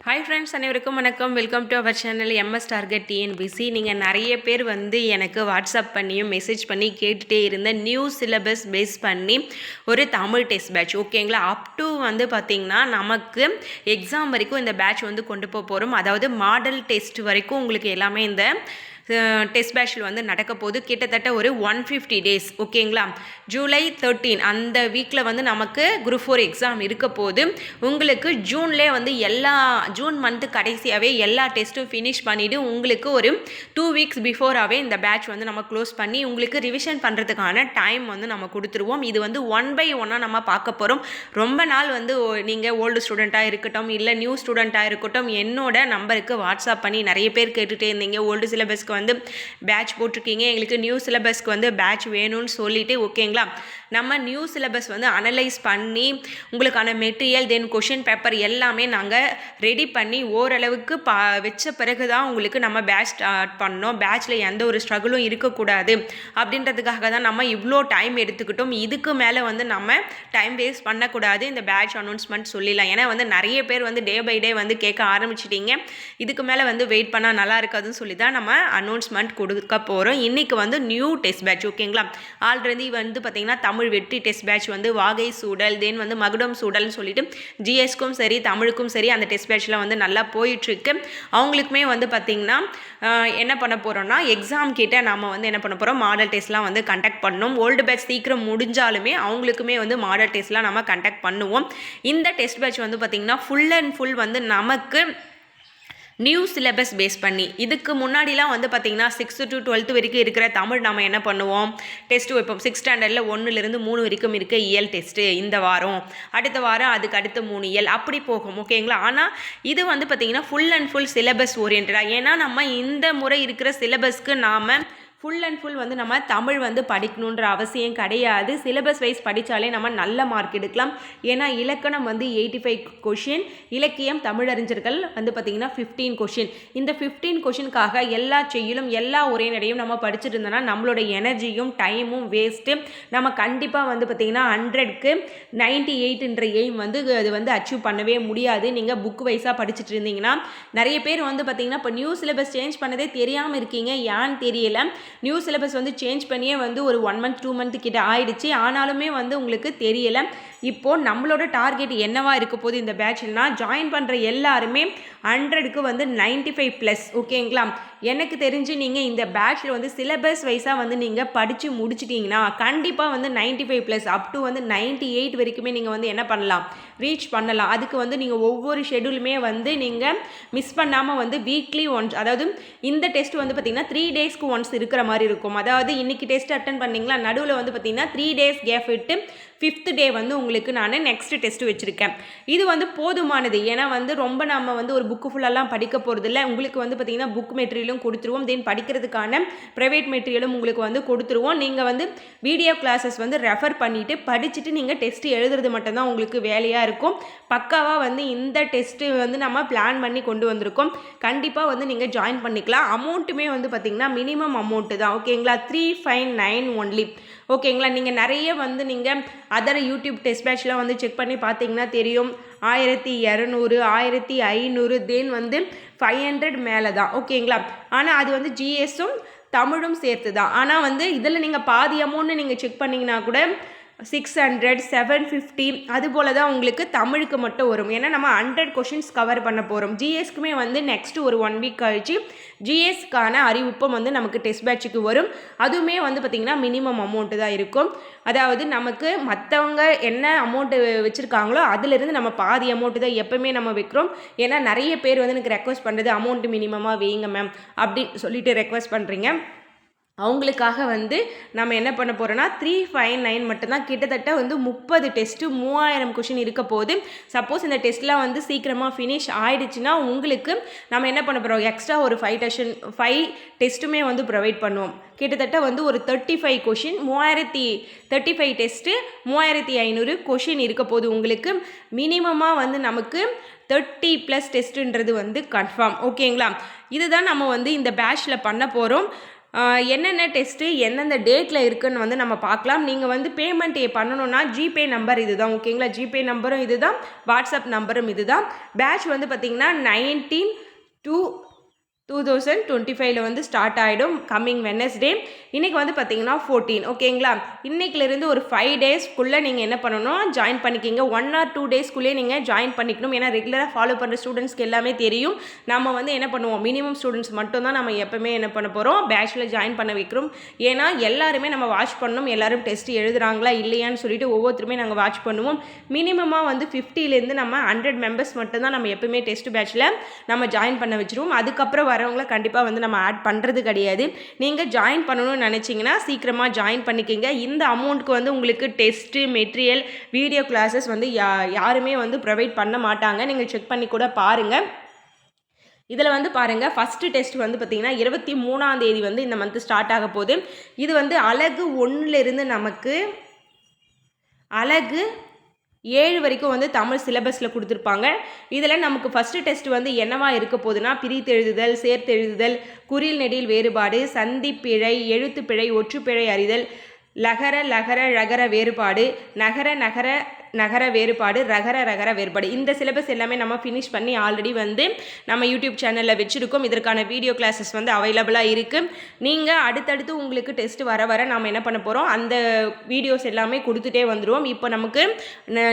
Hi friends அனைவருக்கும் வணக்கம். Welcome to our channel MS target TNPSC நீங்கள் நிறைய பேர் வந்து எனக்கு வாட்ஸ்அப் பண்ணியும் மெசேஜ் பண்ணி கேட்டுகிட்டே இருந்த நியூ சிலபஸ் பேஸ் பண்ணி ஒரு தமிழ் டெஸ்ட் பேட்ச் ஓகேங்களா அப் டு வந்து பார்த்திங்கன்னா நமக்கு எக்ஸாம் வரைக்கும் இந்த பேட்ச் வந்து கொண்டு போக போகிறோம் அதாவது மாடல் டெஸ்ட் வரைக்கும் உங்களுக்கு எல்லாமே இந்த டெஸ்ட் பேஷில் வந்து நடக்க போகுது கிட்டத்தட்ட ஒரு ஒன் ஃபிஃப்டி டேஸ் ஓகேங்களா? ஜூலை தேர்ட்டீன் அந்த வீக்கில் வந்து நமக்கு குரூப் ஃபோர் எக்ஸாம் இருக்க போது உங்களுக்கு ஜூன்லேயே வந்து எல்லா ஜூன் மந்த்து கடைசியாகவே எல்லா டெஸ்ட்டும் ஃபினிஷ் பண்ணிவிட்டு உங்களுக்கு ஒரு டூ வீக்ஸ் பிஃபோராகவே இந்த பேட்ச் வந்து நம்ம க்ளோஸ் பண்ணி உங்களுக்கு ரிவிஷன் பண்ணுறதுக்கான டைம் வந்து நம்ம கொடுத்துருவோம். இது வந்து ஒன் பை ஒன்னாக நம்ம பார்க்க போகிறோம் ரொம்ப நாள் வந்து நீங்கள் ஓல்டு ஸ்டூடெண்ட்டாக இருக்கட்டும் இல்லை நியூ ஸ்டூடெண்ட்டாக இருக்கட்டும் என்னோட நம்பருக்கு வாட்ஸ்அப் பண்ணி நிறைய பேர் கேட்டுகிட்டே இருந்தீங்க. ஓல்டு சிலபஸ்க்கு வந்து பேட்ச் போட்டிருக்கீங்க. எங்களுக்கு நியூ சிலபஸ்க்கு வந்து பேட்ச் வேணும்னு சொல்லிவிட்டு ஓகேங்களா? நம்ம நியூ சிலபஸ் வந்து அனலைஸ் பண்ணி உங்களுக்கான மெட்டீரியல் தென் கொஷின் பேப்பர் எல்லாமே நாங்கள் ரெடி பண்ணி ஓரளவுக்கு பா வச்ச பிறகு தான் உங்களுக்கு நம்ம பேட்ச் ஸ்டார்ட் பண்ணோம் பேட்ச்சில் எந்த ஒரு ஸ்ட்ரகிளும் இருக்கக்கூடாது. அப்படின்றதுக்காக தான் நம்ம இவ்வளோ டைம் எடுத்துக்கிட்டோம். இதுக்கு மேலே வந்து நம்ம டைம் வேஸ்ட் பண்ணக்கூடாது. இந்த பேட்ச் அனௌன்ஸ்மெண்ட் சொல்லிடலாம் ஏன்னா வந்து நிறைய பேர் வந்து டே பை டே வந்து கேட்க ஆரம்பிச்சிட்டீங்க. இதுக்கு மேலே வந்து வெயிட் பண்ணால் நல்லா இருக்காதுன்னு சொல்லி தான் நம்ம அனௌன்ஸ்மெண்ட் கொடுக்க போகிறோம் இன்றைக்கி வந்து நியூ டெஸ்ட் பேட்ச் ஓகேங்களா ஆல்ரெடி வந்து பார்த்திங்கன்னா தமிழ் வெற்றி டெஸ்ட் பேட்ச் வந்து வாகை சூடல் தென் வந்து மகுடம் சூடல்னு சொல்லிட்டு ஜிஎஸ்க்கும் சரி தமிழுக்கும் சரி அந்த டெஸ்ட் பேட்ச்சில் வந்து நல்லா போயிட்டுருக்கு. அவங்களுக்குமே வந்து பார்த்திங்கன்னா என்ன பண்ண போகிறோம்னா எக்ஸாம் கிட்ட நாம் வந்து என்ன பண்ண போகிறோம் மாடல் டெஸ்ட்லாம் வந்து கண்டக்ட் பண்ணோம். ஓல்டு பேட்ச் சீக்கிரம் முடிஞ்சாலுமே அவங்களுக்குமே வந்து மாடல் டெஸ்ட்லாம் நம்ம கண்டக்ட் பண்ணுவோம். இந்த டெஸ்ட் பேட்ச் வந்து பார்த்திங்கன்னா ஃபுல் அண்ட் ஃபுல் வந்து நமக்கு நியூ சிலபஸ் பேஸ் பண்ணி. இதுக்கு முன்னாடிலாம் வந்து பார்த்திங்கன்னா சிக்ஸ்த்து டு டுவெல்த்து வரைக்கும் இருக்கிற தமிழ் நம்ம என்ன பண்ணுவோம்? டெஸ்ட் வைப்போம். சிக்ஸ் ஸ்டாண்டர்டில் ஒன்றுலேருந்து மூணு வரைக்கும் இருக்க இயல் டெஸ்ட்டு இந்த வாரம். அடுத்த வாரம் அதுக்கு அடுத்த மூணு இயல். அப்படி போகும். ஓகேங்களா ஆனால் இது வந்து பார்த்திங்கன்னா ஃபுல் அண்ட் ஃபுல் சிலபஸ் ஓரியன்டாக ஏன்னா நம்ம இந்த முறை இருக்கிற சிலபஸ்க்கு நாம் ஃபுல் அண்ட் ஃபுல் வந்து நம்ம தமிழ் வந்து படிக்கணுன்ற அவசியம் கிடையாது. சிலபஸ் வைஸ் படித்தாலே நம்ம நல்ல மார்க் எடுக்கலாம். ஏன்னா இலக்கணம் வந்து எயிட்டி ஃபைவ் கொஷின் இலக்கியம் தமிழறிஞர்கள் வந்து பார்த்திங்கன்னா ஃபிஃப்டீன் கொஷின் இந்த ஃபிஃப்டீன் கொஷினுக்காக எல்லா செய்யலும் எல்லா உரைநடையும் நம்ம படிச்சுட்டு இருந்தோம்னா நம்மளோட எனர்ஜியும் டைமும் வேஸ்ட்டு நம்ம கண்டிப்பாக வந்து பார்த்திங்கன்னா ஹண்ட்ரட்க்கு நைன்டி எயிட்ன்ற எய்ம் வந்து அது வந்து அச்சீவ் பண்ணவே முடியாது. நீங்கள் புக் வைஸாக படிச்சுட்டு இருந்தீங்கன்னா நிறைய பேர் வந்து பார்த்திங்கன்னா இப்போ நியூ சிலபஸ் சேஞ்ச் பண்ணதே தெரியாமல் இருக்கீங்க. ஏன்னு தெரியல. நியூ சிலபஸ் வந்து சேஞ்ச் பண்ணியே வந்து ஒரு ஒன் மந்த் டூ மந்த் கிட்ட ஆயிடுச்சு. ஆனாலுமே வந்து உங்களுக்கு தெரியலை. இப்போது நம்மளோட டார்கெட் என்னவா இருக்க போது இந்த பேட்ச்னா ஜாயின் பண்ணுற எல்லாருமே ஹண்ட்ரடுக்கு வந்து நைன்டி ஃபைவ் ப்ளஸ் ஓகேங்களா எனக்கு தெரிஞ்சு நீங்கள் இந்த பேட்சில் வந்து சிலபஸ் வைஸாக வந்து நீங்கள் படித்து முடிச்சிட்டிங்கன்னா கண்டிப்பாக வந்து ninety five plus up to வந்து நைன்ட்டி எயிட் வரைக்குமே நீங்கள் வந்து என்ன பண்ணலாம்? ரீச் பண்ணலாம். அதுக்கு வந்து நீங்கள் ஒவ்வொரு ஷெடியூலுமே வந்து நீங்கள் மிஸ் பண்ணாமல் வந்து வீக்லி ஒன்ஸ் அதாவது இந்த டெஸ்ட் வந்து பார்த்திங்கன்னா த்ரீ டேஸ்க்கு ஒன்ஸ் இருக்கிற மாதிரி இருக்கும். அதாவது இன்றைக்கி டெஸ்ட் அட்டன் பண்ணிங்களா? நடுவில் வந்து பார்த்திங்கன்னா த்ரீ டேஸ் கேப் விட்டு ஃபிஃப்த் டே வந்து உங்களுக்கு நான் நெக்ஸ்ட் டெஸ்ட் வச்சுருக்கேன். இது வந்து போதுமானது. ஏன்னா வந்து ரொம்ப நம்ம வந்து ஒரு புக்கு ஃபுல்லாலாம் படிக்க போகிறதில்ல உங்களுக்கு வந்து பார்த்திங்கன்னா புக் மெட்டீரியலும் கொடுத்துருவோம். தென் படிக்கிறதுக்கான ப்ரைவேட் மெட்டீரியலும் உங்களுக்கு வந்து கொடுத்துருவோம். நீங்கள் வந்து வீடியோ கிளாஸஸ் வந்து ரெஃபர் பண்ணிவிட்டு படிச்சுட்டு நீங்கள் டெஸ்ட் எழுதுறது மட்டும்தான் உங்களுக்கு வேலையாக இருக்கும். பக்காவாக வந்து இந்த டெஸ்ட்டு வந்து நம்ம பிளான் பண்ணி கொண்டு வந்திருக்கோம். கண்டிப்பாக வந்து நீங்கள் ஜாயின் பண்ணிக்கலாம். அமௌண்ட்டுமே வந்து பார்த்திங்கன்னா மினிமம் அமௌண்ட்டு தான். ஓகேங்களா த்ரீ ஃபைவ் நைன் ஒன்லி ஓகேங்களா? நீங்கள் நிறைய வந்து நீங்கள் அதர் யூடியூப் டெஸ்ட் பேட்ச்லாம் வந்து செக் பண்ணி பார்த்தீங்கன்னா தெரியும். ஆயிரத்தி இரநூறு ஆயிரத்தி ஐநூறு தென் வந்து ஃபைவ் ஹண்ட்ரட் மேலே தான் ஓகேங்களா? ஆனால் அது வந்து ஜிஎஸும் தமிழும் சேர்த்து தான் ஆனால் வந்து இதில் நீங்கள் பாதி அமௌண்ட்டு நீங்கள் செக் பண்ணிங்கன்னா கூட சிக்ஸ் ஹண்ட்ரட் செவன் ஃபிஃப்டி அதுபோல் தான் உங்களுக்கு தமிழுக்கு மட்டும் வரும். ஏன்னா நம்ம ஹண்ட்ரட் கொஷின்ஸ் கவர் பண்ண போகிறோம் ஜிஎஸ்க்குமே வந்து நெக்ஸ்ட் ஒரு ஒன் வீக் கழிச்சு ஜிஎஸ்க்கான அறிவிப்பும் வந்து நமக்கு டெஸ்ட் பேட்சுக்கு வரும். அதுவுமே வந்து பார்த்திங்கன்னா மினிமம் அமௌண்ட்டு தான் இருக்கும். அதாவது நமக்கு மற்றவங்க என்ன அமௌண்ட்டு வச்சுருக்காங்களோ அதிலிருந்து நம்ம பாதி அமௌண்ட்டு தான் எப்போவுமே நம்ம வைக்கிறோம். ஏன்னா நிறைய பேர் வந்து எனக்கு ரெக்வஸ்ட் பண்ணுறது அமௌண்ட்டு மினிமமாக வைங்க மேம் அப்படின்னு சொல்லிட்டு ரெக்வஸ்ட் பண்ணுறீங்க அவங்களுக்காக வந்து நம்ம என்ன பண்ண போகிறோன்னா த்ரீ ஃபைவ் நைன் மட்டும்தான் கிட்டத்தட்ட வந்து முப்பது டெஸ்ட்டு மூவாயிரம் கொஷின் இருக்க போது சப்போஸ் இந்த டெஸ்ட்லாம் வந்து சீக்கிரமாக ஃபினிஷ் ஆயிடுச்சுன்னா உங்களுக்கு நம்ம என்ன பண்ண போகிறோம் எக்ஸ்ட்ரா ஒரு ஃபைவ் டெஷன் ஃபைவ் டெஸ்ட்டுமே வந்து ப்ரொவைட் பண்ணுவோம். கிட்டத்தட்ட வந்து ஒரு தேர்ட்டி ஃபைவ் கொஷின் மூவாயிரத்தி தேர்ட்டி ஃபைவ் டெஸ்ட்டு மூவாயிரத்தி ஐநூறு கொஷின் இருக்க போது உங்களுக்கு. மினிமமாக வந்து நமக்கு தேர்ட்டி ப்ளஸ் டெஸ்ட்டுன்றது வந்து கன்ஃபார்ம் ஓகேங்களா இதுதான் நம்ம வந்து இந்த பேட்சில் பண்ண போகிறோம் என்னென்ன டெஸ்ட்டு எந்தெந்த டேட்டில் இருக்குன்னு வந்து நம்ம பார்க்கலாம். நீங்கள் வந்து பேமெண்ட் பண்ணணும்னா ஜிபே நம்பர் இது தான் ஓகேங்களா ஜிபே நம்பரும் இது தான் வாட்ஸ்அப் நம்பரும் இது தான் பேட்ச் வந்து பார்த்திங்கன்னா nineteen two two thousand twenty ஃபைவ்ல வந்து ஸ்டார்ட் ஆகிடும் கம்மிங் வெனஸ்டே இன்றைக்கி வந்து பார்த்தீங்கன்னா ஃபோர்டீன் ஓகேங்களா இன்றைக்கிலேருந்து ஒரு ஃபைவ் டேஸ்க்குள்ளே நீங்கள் என்ன பண்ணணும் ஜாயின் பண்ணிக்கிங்க. ஒன் ஆர் டூ டேஸ்க்குள்ளேயே நீங்கள் ஜாயின் பண்ணிக்கணும். ஏன்னா ரெகுலராக ஃபாலோ பண்ணுற ஸ்டூடெண்ட்ஸ்க்கு எல்லாமே தெரியும். நம்ம வந்து என்ன பண்ணுவோம்? மினிமம் ஸ்டூடெண்ட்ஸ் மட்டும் தான் நம்ம எப்போவுமே என்ன பண்ண போகிறோம் பேச்சில் ஜாயின் பண்ண வைக்கிறோம். ஏன்னா எல்லாருமே நம்ம வாட்ச் பண்ணணும். எல்லோரும் டெஸ்ட் எழுதுறாங்களா? இல்லையான்னு சொல்லிட்டு ஒவ்வொருத்தருமே நாங்கள் வாட்ச் பண்ணுவோம். மினிமமாக வந்து ஃபிஃப்டிலேருந்து நம்ம ஹண்ட்ரட் மெம்பர்ஸ் மட்டும்தான் நம்ம எப்பவுமே டெஸ்ட் பேட்சில் நம்ம ஜாயின் பண்ண வச்சுருவோம். அதுக்கப்புறம் வரவங்கள கண்டிப்பாக வந்து நம்ம ஆட் பண்ணுறது கிடையாது. நீங்கள் ஜாயின் பண்ணணும்னு நினச்சிங்கன்னா சீக்கிரமாக ஜாயின் பண்ணிக்கிங்க. இந்த அமௌண்ட்டுக்கு வந்து உங்களுக்கு டெஸ்ட்டு மெட்டீரியல் வீடியோ கிளாஸஸ் வந்து யா யாருமே வந்து ப்ரொவைட் பண்ண மாட்டாங்க. நீங்கள் செக் பண்ணி கூட பாருங்கள் இதில் வந்து பாருங்கள் ஃபஸ்ட்டு டெஸ்ட் வந்து பார்த்திங்கன்னா இருபத்தி மூணாம் தேதி வந்து இந்த மந்த்து ஸ்டார்ட் ஆக போகுது. இது வந்து அழகு ஒன்றுலேருந்து நமக்கு அழகு ஏழு வரைக்கும் வந்து தமிழ் சிலபஸில் கொடுத்துருப்பாங்க. இதில் நமக்கு ஃபஸ்ட்டு டெஸ்ட் வந்து என்னவா இருக்க போகுதுன்னா பிரித்தெழுதுதல் சேர்த்தெழுதுதல் குறில் நெடில் வேறுபாடு சந்திப்பிழை எழுத்துப்பிழை ஒற்றுப்பிழை அறிதல் லகர லகர ழகர வேறுபாடு நகர நகர நகர வேறுபாடு ரகர ரகர வேறுபாடு. இந்த சிலபஸ் எல்லாமே நம்ம ஃபினிஷ் பண்ணி ஆல்ரெடி வந்து நம்ம யூடியூப் சேனலில் வச்சுருக்கோம். இதற்கான வீடியோ கிளாஸஸ் வந்து அவைலபிளாக இருக்குது நீங்கள் அடுத்தடுத்து உங்களுக்கு டெஸ்ட் வர வர நம்ம என்ன பண்ண போகிறோம் அந்த வீடியோஸ் எல்லாமே கொடுத்துட்டே வந்துடுவோம் இப்போ நமக்கு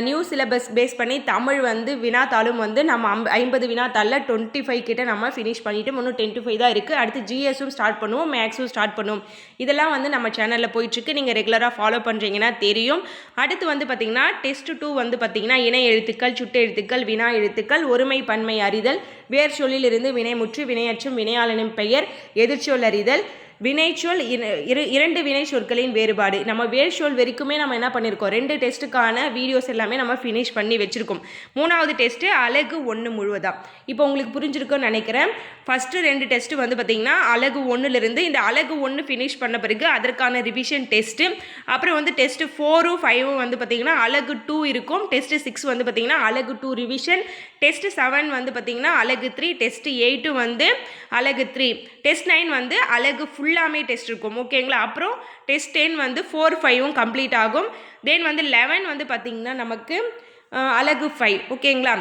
நியூ சிலபஸ் பேஸ் பண்ணி தமிழ் வந்து வினாத்தாளும் வந்து நம்ம ஐம்ப ஐம்பது வினாத்தாளில் டுவெண்ட்டி ஃபைவ் கிட்ட நம்ம ஃபினிஷ் பண்ணிவிட்டு இன்னும் டென் டு ஃபைவ் தான் இருக்குது அடுத்து ஜிஎஸும் ஸ்டார்ட் பண்ணுவோம். மேக்ஸும் ஸ்டார்ட் பண்ணுவோம். இதெல்லாம் வந்து நம்ம சேனலில் போயிட்டுருக்கு நீங்கள் ரெகுலராக ஃபாலோ பண்ணுறீங்கன்னா தெரியும். அடுத்து வந்து பார்த்திங்கன்னா டெஸ்ட் டெஸ்ட் டூ வந்து பார்த்திங்கன்னா இணை எழுத்துக்கள் சுட்டு எழுத்துக்கள் வினா எழுத்துக்கள் ஒருமை பன்மை அறிதல் வேர் சொல்லிலிருந்து வினைமுற்று வினையற்றும் வினையாளனின் பெயர் எதிர்ச்சொல் அறிதல் வினைச்சொல் இரு இரண்டு வினை சொற்களின் வேறுபாடு. நம்ம வேர் சொல் வரைக்குமே நம்ம என்ன பண்ணியிருக்கோம் ரெண்டு டெஸ்ட்டுக்கான வீடியோஸ் எல்லாமே நம்ம ஃபினிஷ் பண்ணி வச்சுருக்கோம். மூணாவது டெஸ்ட்டு அழகு ஒன்று முழுவதாக இப்போ உங்களுக்கு புரிஞ்சிருக்குன்னு நினைக்கிறேன். ஃபஸ்ட்டு ரெண்டு டெஸ்ட்டு வந்து பார்த்திங்கன்னா அழகு ஒன்றுலேருந்து இந்த அழகு ஒன்று ஃபினிஷ் பண்ண பிறகு அதற்கான ரிவிஷன் டெஸ்ட்டு அப்புறம் வந்து டெஸ்ட்டு ஃபோரும் ஃபைவும் வந்து பார்த்திங்கன்னா அழகு டூ இருக்கும். டெஸ்ட்டு சிக்ஸ் வந்து பார்த்திங்கன்னா அழகு டூ ரிவிஷன் டெஸ்ட்டு செவன் வந்து பார்த்திங்கன்னா அழகு த்ரீ டெஸ்ட்டு எயிட்டு வந்து அழகு த்ரீ டெஸ்ட் நைன் வந்து அழகு ஃபுல் ஃபுல்லாமே டெஸ்ட் இருக்கும் ஓகேங்களா அப்புறம் டெஸ்ட் டென் வந்து ஃபோர் ஃபைவும் கம்ப்ளீட் ஆகும். தென் வந்து லெவன் வந்து பார்த்திங்கன்னா நமக்கு அழகு ஃபைவ் ஓகேங்களா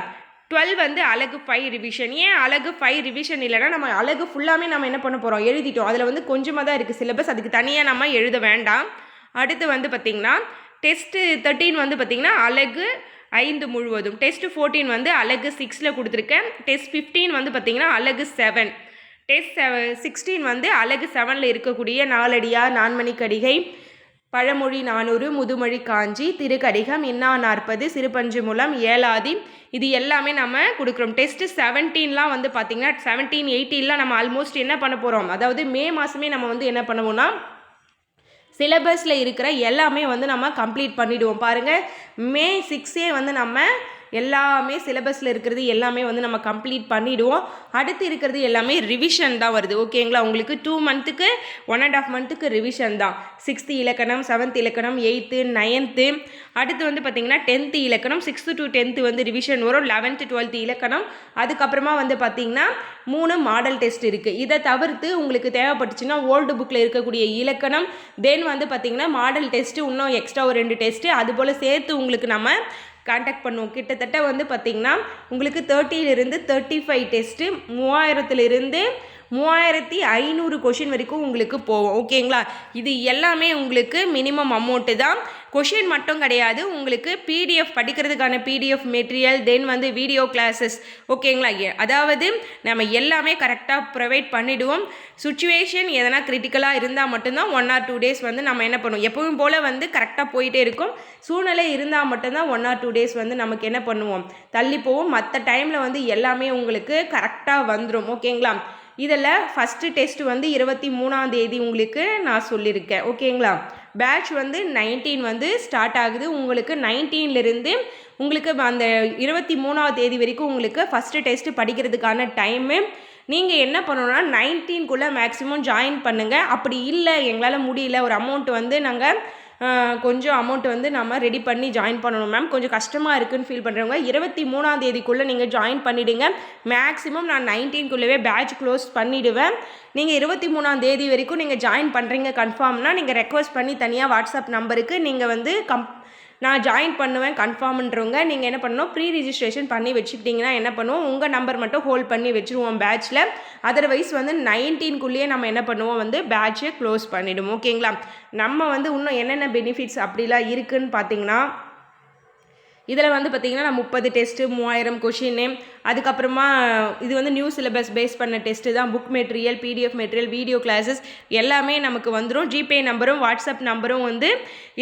டுவெல் வந்து அழகு ஃபைவ் ரிவிஷன் ஏன் அழகு ஃபைவ் ரிவிஷன் இல்லைனா நம்ம அழகு ஃபுல்லாமே நம்ம என்ன பண்ண போகிறோம் எழுதிட்டோம். அதில் வந்து கொஞ்சமாக தான் இருக்குது சிலபஸ் அதுக்கு தனியாக நம்ம எழுத வேண்டாம். அடுத்து வந்து பார்த்திங்கன்னா டெஸ்ட்டு தேர்ட்டீன் வந்து பார்த்திங்கன்னா அழகு ஐந்து முழுவதும். டெஸ்ட்டு ஃபோர்டீன் வந்து அழகு சிக்ஸில் கொடுத்துருக்கேன். டெஸ்ட் ஃபிஃப்டீன் வந்து பார்த்திங்கன்னா அழகு செவன் டெஸ்ட் செவ சிக்ஸ்டீன் வந்து அழகு செவனில் இருக்கக்கூடிய நாலடியார் நான்மணி கடிகை பழமொழி நானூறு முதுமொழி காஞ்சி திருக்கடிகம் இன்னா நாற்பது சிறுபஞ்சு மூலம் ஏழாதி. இது எல்லாமே நம்ம கொடுக்குறோம். டெஸ்ட்டு செவன்டீன்லாம் வந்து பார்த்திங்கன்னா செவன்டீன் எயிட்டீன்லாம் நம்ம ஆல்மோஸ்ட் என்ன பண்ண போகிறோம் அதாவது மே மாதமே நம்ம வந்து என்ன பண்ணுவோம்னா சிலபஸில் இருக்கிற எல்லாமே வந்து நம்ம கம்ப்ளீட் பண்ணிவிடுவோம் பாருங்கள் மே சிக்ஸே வந்து நம்ம எல்லாமே சிலபஸில் இருக்கிறது எல்லாமே வந்து நம்ம கம்ப்ளீட் பண்ணிவிடுவோம் அடுத்து இருக்கிறது எல்லாமே ரிவிஷன் தான் வருது. ஓகேங்களா உங்களுக்கு டூ மந்த்துக்கு ஒன் அண்ட் ஆஃப் மந்த்துக்கு ரிவிஷன் தான். சிக்ஸ்த்து இலக்கணம் செவன்த் இலக்கணம் எயித்து நைன்த்து அடுத்து வந்து பார்த்திங்கன்னா டென்த்து இலக்கணம் சிக்ஸ்த்து டு டென்த்து வந்து ரிவிஷன் வரும். லெவன்த்து டுவெல்த்து இலக்கணம். அதுக்கப்புறமா வந்து பார்த்திங்கன்னா மூணு மாடல் டெஸ்ட் இருக்குது இதை தவிர்த்து உங்களுக்கு தேவைப்பட்டுச்சுன்னா ஓல்டு புக்கில் இருக்கக்கூடிய இலக்கணம். தென் வந்து பார்த்திங்கன்னா மாடல் டெஸ்ட்டு இன்னும் எக்ஸ்ட்ரா ஒரு ரெண்டு டெஸ்ட்டு அதுபோல் சேர்த்து உங்களுக்கு நம்ம காண்டாக்ட் பண்ணுவோம். கிட்டத்தட்ட வந்து பார்த்திங்கன்னா உங்களுக்கு தேர்ட்டியிலிருந்து தேர்ட்டி ஃபைவ் டெஸ்ட்டு மூவாயிரத்துலேருந்து மூவாயிரத்தி ஐநூறு கொஷின் வரைக்கும் உங்களுக்கு போவோம் ஓகேங்களா இது எல்லாமே உங்களுக்கு மினிமம் அமௌண்ட்டு தான். கொஷின் மட்டும் கிடையாது. உங்களுக்கு பிடிஎஃப் படிக்கிறதுக்கான பிடிஎஃப் மெட்டீரியல் தென் வந்து வீடியோ கிளாஸஸ் ஓகேங்களா அதாவது நம்ம எல்லாமே கரெக்டாக ப்ரொவைட் பண்ணிவிடுவோம் சுச்சுவேஷன் எதனா கிரிட்டிக்கலாக இருந்தால் மட்டும்தான் ஒன் ஆர் டூ டேஸ் வந்து நம்ம என்ன பண்ணுவோம்? எப்பவும் போல் வந்து கரெக்டாக போயிட்டே இருக்கும். சூழ்நிலை இருந்தால் மட்டும்தான் ஒன் ஆர் டூ டேஸ் வந்து நமக்கு என்ன பண்ணுவோம்? தள்ளி போவோம். மற்ற டைமில் வந்து எல்லாமே உங்களுக்கு கரெக்டாக வந்துடும் ஓகேங்களா இதில் ஃபஸ்ட்டு டெஸ்ட் வந்து இருபத்தி மூணாம் தேதி உங்களுக்கு நான் சொல்லியிருக்கேன். ஓகேங்களா? பேட்ச் வந்து நைன்டீன் வந்து ஸ்டார்ட் ஆகுது. உங்களுக்கு நைன்டீன்லேருந்து உங்களுக்கு அந்த இருபத்தி மூணாவது தேதி வரைக்கும் உங்களுக்கு ஃபஸ்ட்டு டெஸ்ட்டு படிக்கிறதுக்கான டைமு நீங்கள் என்ன பண்ணணும்னா நைன்டீன்குள்ளே மேக்ஸிமம் ஜாயின் பண்ணுங்கள் அப்படி இல்லை எங்களால் முடியல ஒரு அமௌண்ட் வந்து நாங்கள் கொஞ்சம் அமௌண்ட் வந்து நம்ம ரெடி பண்ணி ஜாயின் பண்ணணும் மேம் கொஞ்சம் கஷ்டமாக இருக்குன்னு ஃபீல் பண்ணுறவங்க இருபத்தி மூணாம் தேதிக்குள்ளே நீங்கள் ஜாயின் பண்ணிவிடுங்க மேக்ஸிமம் நான் நைன்டீன்குள்ளவே பேட்ச் க்ளோஸ் பண்ணிவிடுவேன் நீங்கள் இருபத்தி மூணாம் தேதி வரைக்கும் நீங்கள் ஜாயின் பண்ணுறீங்க கன்ஃபார்ம்னா நீங்கள் ரெக்வஸ்ட் பண்ணி தனியாக வாட்ஸ்அப் நம்பருக்கு நீங்கள் வந்து கம் நான் ஜாயின் பண்ணுவேன் கன்ஃபார்ம்ன்றவங்க நீங்கள் என்ன பண்ணணும்? ப்ரீ ரிஜிஸ்ட்ரேஷன் பண்ணி வச்சுக்கிட்டிங்கன்னா என்ன பண்ணுவோம்? உங்கள் நம்பர் மட்டும் ஹோல்ட் பண்ணி வச்சுருவோம் பேட்ச்சில் அதர்வைஸ் வந்து நைன்டீன்குள்ளேயே நம்ம என்ன பண்ணுவோம்? வந்து பேட்சை க்ளோஸ் பண்ணிவிடுவோம் ஓகேங்களா நம்ம வந்து இன்னும் என்னென்ன பெனிஃபிட்ஸ் அப்படிலாம் இருக்குதுன்னு பார்த்தீங்கன்னா இதில் வந்து பார்த்திங்கன்னா நான் முப்பது டெஸ்ட்டு மூவாயிரம் கொஷின்னு அதுக்கப்புறமா இது வந்து நியூ சிலபஸ் பேஸ் பண்ண டெஸ்ட்டு தான் book material PDF material video classes எல்லாமே நமக்கு வந்துடும் ஜிபே நம்பரும் வாட்ஸ்அப் நம்பரும் வந்து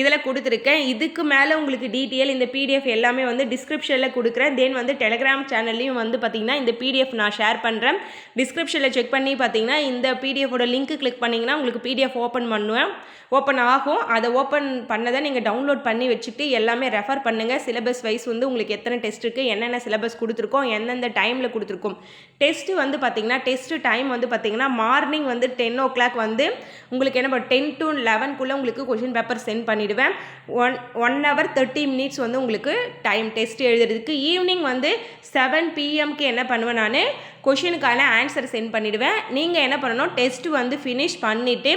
இதில் கொடுத்துருக்கேன். இதுக்கு மேலே உங்களுக்கு டீட்டெயில் இந்த பிடிஎஃப் எல்லாமே வந்து டிஸ்கிரிப்ஷனில் கொடுக்குறேன். தென் வந்து டெலிகிராம் சேனல்லையும் வந்து பார்த்திங்கன்னா இந்த பிடிஎஃப் நான் ஷேர் பண்ணுறேன் டிஸ்கிரிப்ஷனில் செக் பண்ணி பார்த்தீங்கன்னா இந்த பிடிஎஃபோட லிங்க் கிளிக் பண்ணிங்கன்னா உங்களுக்கு பிடிஎஃப் ஓப்பன் பண்ணுவேன். ஓப்பன் ஆகும். அதை ஓப்பன் பண்ணதை நீங்கள் டவுன்லோட் பண்ணி வச்சுட்டு எல்லாமே ரெஃபர் பண்ணுங்கள் சிலபஸ் வைஸ் வந்து உங்களுக்கு எத்தனை டெஸ்ட் இருக்குது என்னென்ன சிலபஸ் கொடுத்துருக்கோம் எந்தெந்த டைமில் கொடுத்துருக்கோம். டெஸ்ட்டு வந்து பார்த்திங்கன்னா டெஸ்ட்டு டைம் வந்து பார்த்திங்கன்னா மார்னிங் வந்து டென் ஓ கிளாக் வந்து உங்களுக்கு என்ன டென் டு லெவன்குள்ளே உங்களுக்கு கொஷின் பேப்பர் சென்ட் பண்ணிவிடுவேன் one one hour thirty minutes வந்து உங்களுக்கு டைம் டெஸ்ட் எழுதுறதுக்கு. ஈவினிங் வந்து செவன் பிஎம்க்கு என்ன பண்ணுவேன் நான் கொஷினுக்கான ஆன்சர் சென்ட் பண்ணிவிடுவேன் நீங்கள் என்ன பண்ணணும் டெஸ்ட் வந்து ஃபினிஷ் பண்ணிவிட்டு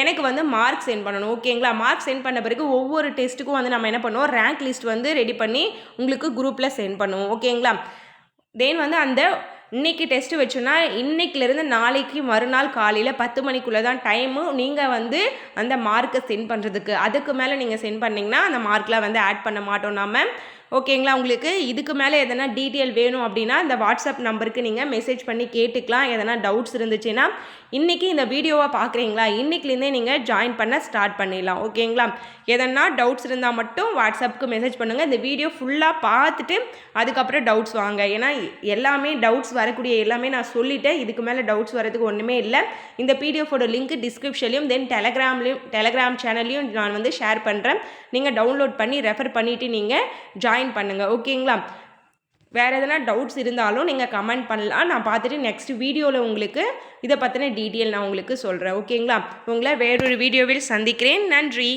எனக்கு வந்து மார்க் சென்ட் பண்ணணும். ஓகேங்களா மார்க் சென்ட் பண்ண பிறகு ஒவ்வொரு டெஸ்ட்டுக்கும் வந்து நம்ம என்ன பண்ணுவோம் ரேங்க் லிஸ்ட் வந்து ரெடி பண்ணி உங்களுக்கு குரூப்பில் சென்ட் பண்ணுவோம். ஓகேங்களா தென் வந்து அந்த இன்றைக்கி டெஸ்ட்டு வச்சோன்னா இன்றைக்கிலேருந்து நாளைக்கு மறுநாள் காலையில் பத்து மணிக்குள்ளே தான் டைமு நீங்கள் வந்து அந்த மார்க்கை சென்ட் பண்ணுறதுக்கு அதுக்கு மேலே நீங்கள் சென்ட் பண்ணிங்கன்னா அந்த மார்க்லாம் வந்து ஆட் பண்ண மாட்டோம் நாம். ஓகேங்களா? உங்களுக்கு இதுக்கு மேலே எதனா டீட்டெயில் வேணும் அப்படின்னா இந்த வாட்ஸ்அப் நம்பருக்கு நீங்கள் மெசேஜ் பண்ணி கேட்டுக்கலாம். எதனா டவுட்ஸ் இருந்துச்சுன்னா இன்றைக்கி இந்த வீடியோவை பார்க்குறீங்களா இன்றைக்கிலேருந்தே நீங்கள் ஜாயின் பண்ண ஸ்டார்ட் பண்ணிடலாம். ஓகேங்களா? எதனா டவுட்ஸ் இருந்தால் மட்டும் வாட்ஸ்அப்புக்கு மெசேஜ் பண்ணுங்கள் இந்த வீடியோ ஃபுல்லாக பார்த்துட்டு அதுக்கப்புறம் டவுட்ஸ் வாங்க. ஏன்னா எல்லாமே டவுட்ஸ் வரக்கூடிய எல்லாமே நான் சொல்லிட்டேன். இதுக்கு மேலே டவுட்ஸ் வரதுக்கு ஒன்றுமே இல்லை. இந்த பிடிஎஃபோட லிங்க் டிஸ்கிரிப்ஷன்லையும் தென் டெலகிராம்லையும் டெலகிராம் சேனல்லையும் நான் வந்து ஷேர் பண்ணுறேன் நீங்கள் டவுன்லோட் பண்ணி ரெஃபர் பண்ணிவிட்டு நீங்கள் ஜாயின் ஜாயின் பண்ணுங்கள் ஓகேங்களா வேறு எதனா டவுட்ஸ் இருந்தாலும் நீங்கள் கமெண்ட் பண்ணலாம். நான் பார்த்துட்டு நெக்ஸ்ட் வீடியோவில் உங்களுக்கு இதை பற்றின டீட்டெயில் நான் உங்களுக்கு சொல்கிறேன் ஓகேங்களா உங்களை வேறொரு வீடியோவில் சந்திக்கிறேன். நன்றி.